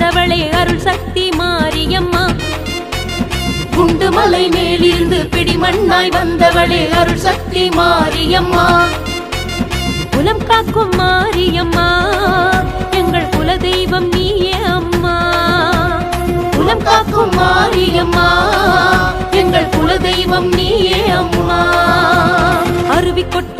வந்தவளே அருள் சக்தி மாரியம்மா. குண்டு மலை மேலிருந்து பிடிமண்ணாய் வந்தவளே அருள் சக்தி மாரியம்மா. குலம் காக்கும் மாரியம்மா எங்கள் குல தெய்வம் நீயே அம்மா. குலம் காக்கும் மாரியம்மா எங்கள் குல தெய்வம் நீயே அம்மா. அருவி கொட்டும்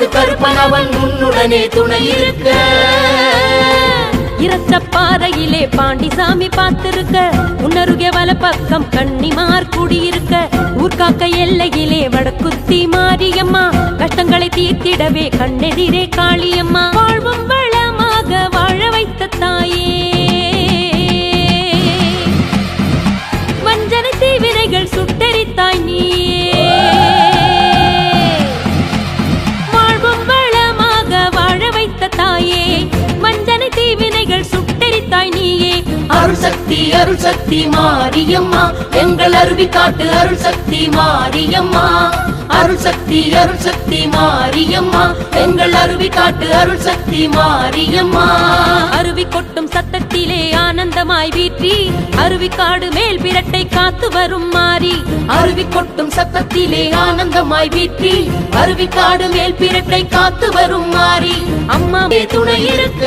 அவளுக்கு கருப்பன் அவன் உன்னுடனே துணை இருக்க. இரத்த பாறையிலே பாண்டிசாமி பார்த்திருக்க. உன்னருகே வல பக்கம் கண்ணிமார் குடியிருக்க. ஊர்காக்க எல்லையிலே வடக்குத்தி மாரியம்மா. கஷ்டங்களை தீர்த்திடவே கண்ணெதிரே காளியம்மா. வாழ்வும் வளமாக வாழ வைத்த தாயே சக்தி அருள் சக்தி மாரியம்மா. எங்கள் அருவி காட்டு அருள் சக்தி மாரியம்மா. அருள் சக்தி அருள் சக்தி மாரியம்மா. எங்கள் அருவி காட்டு அருள் சக்தி மாரியம்மா. அருவி கொட்டும் சத்தத்திலே ஆனந்தமாய் வீற்றி அருவி காடு மேல் பிரட்டை காத்து வரும் மாறி. அருவி கொட்டும் சத்தத்திலே ஆனந்தமாய் வீற்றி அருவி காடு மேல் பிரட்டை காத்து வரும் மாறி. அம்மா துணை இருக்க.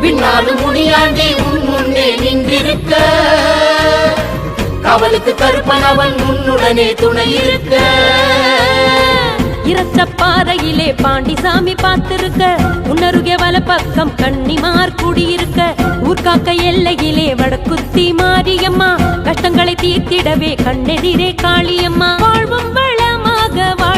பின்னாலும் முனியாண்டி உன் முன்னே நின்றிருக்க. கவலுக்கு கருப்பன் அவன் உன்னுடனே துணை இருக்க. இரத்த பாறையிலே பாண்டிசாமி பார்த்திருக்க. உன்னருகே வல பக்கம் கண்ணிமார் குடியிருக்க. ஊர்காக்க எல்லையிலே வடக்குத்தி மாரியம்மா. கஷ்டங்களை தீர்த்திடவே கண்ணெதிரே காளியம்மா. வாழ்வும் வளமாக வாழ்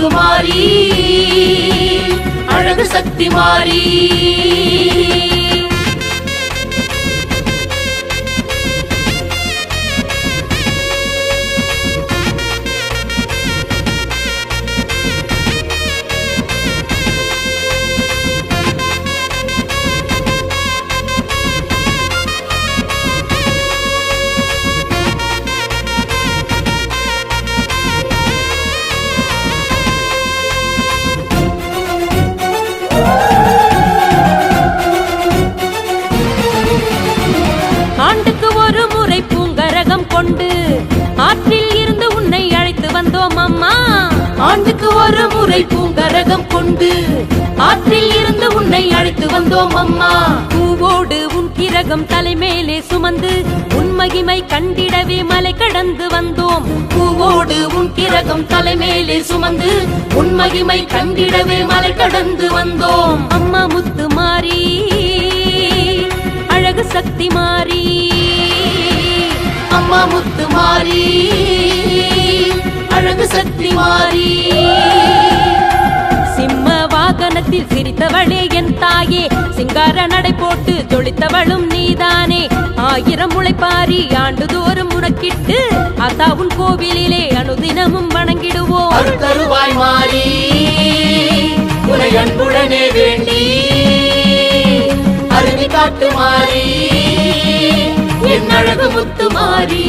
அம்மா மாறி அழகு சக்தி மாறி. கூரை பூங்கரகம் கொண்டு ஆற்றில் இருந்து உன்னை அழைத்து வந்தோம் அம்மா. பூவோடு உன் கிரகம் தலைமேலே சுமந்து உன் மகிமை கண்டிடவே மலை கடந்து வந்தோம். பூவோடு உன் கிரகம் தலைமேலே சுமந்து உன் மகிமை கண்டிடவே மலை கடந்து வந்தோம். அம்மா முத்து மாறி அழகு சக்தி மாறி. அம்மா முத்து மாறி அழகு சக்தி மாறி. வானத்தில் சிரித்தவளே என் தாயே. சிங்கார நடை போட்டு ஜொலித்தவளும் நீதானே. ஆயிரம் முளைப்பாரி ஆண்டுதோறும் முறக்கிட்டு அத்தா உன் கோவிலிலே அனுதினமும் வணங்கிடுவோம். தருவாய் மாறி உனை அன்புடனே வேண்டி. அருவி காட்டு மாறி என் அழகு முத்து மாறி.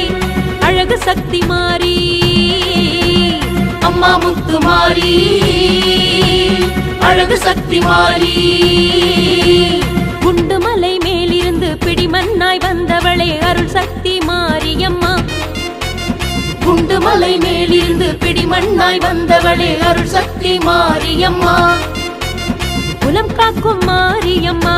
அழகு சக்தி மாறி அம்மா முத்து மாறி அழகு சக்தி மாறி. குண்டு மலை மேலிருந்து பிடிமண்ணாய் வந்தவளே அருள் சக்தி மாறி அம்மா குண்டு மலை மேலிருந்து பிடிமண்ணாய் வந்தவளே அருள் சக்தி மாரியம்மா. குலம் காக்கும் மாரியம்மா.